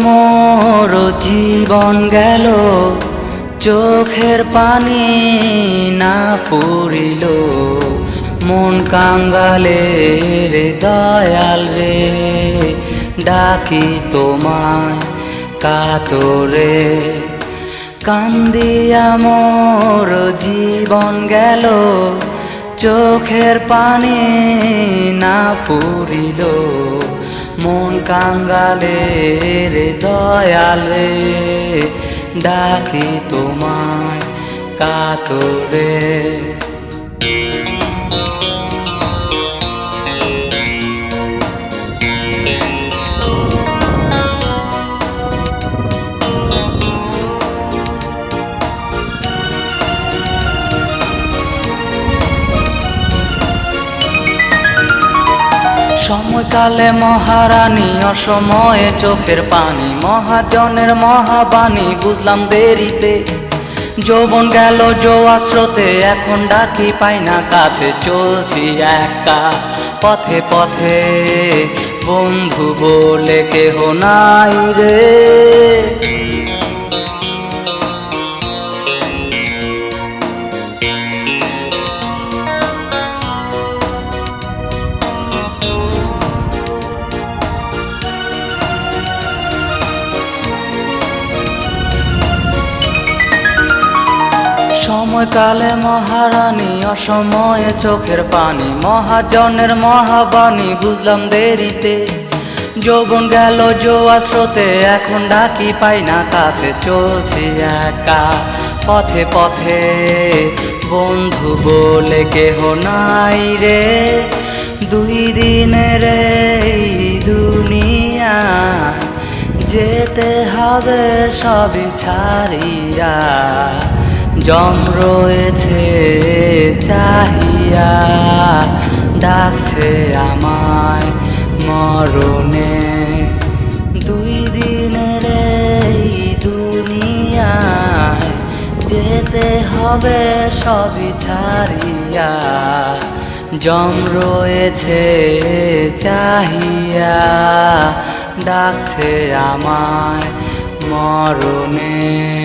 মোর জীবন গেল, চোখের পানি না পড়িল। মন কাঙ্গালে রে দয়াল রে, ডাকি তোমায় কাতরে। কান্দিয়া মোর জীবন গেল, চোখের পানি না পুরিল মন কাঙ্গালে রে দয়াল রে ডাকি তোমায় কাতরে। সময়কালে মহারানী, অসময়ে চোখের পানি। মহাজনের মহাবাণী, বুঝলাম দেরিতে। যৌবন গেল স্রোতে, এখন ডাকি পাই না, কাছে চলছি একা। পথে পথে, বন্ধু বলে কেহ নাই রে। সময়কালে মহারানী, অসময়ে চোখের পানি। মহাজনের মহাবাণী, বুঝলাম দেরিতে। যৌবন গেল জোয়া স্রোতে, এখন ডাকি পাই না কাছে। চলছি একা, পথে পথে। বন্ধু বলে কেহ নাই রে। দুই দিনের এই দুনিয়া, যেতে হবে সবই ছাড়িয়া। জম রয়েছে, চাহিয়া ডাকছে আমায় মরণে। দুই দিনের এই দুনিয়ায় যেতে হবে সবই ছাড়িয়া। জম রয়েছে, চাহিয়া ডাকছে আমায় মরণে।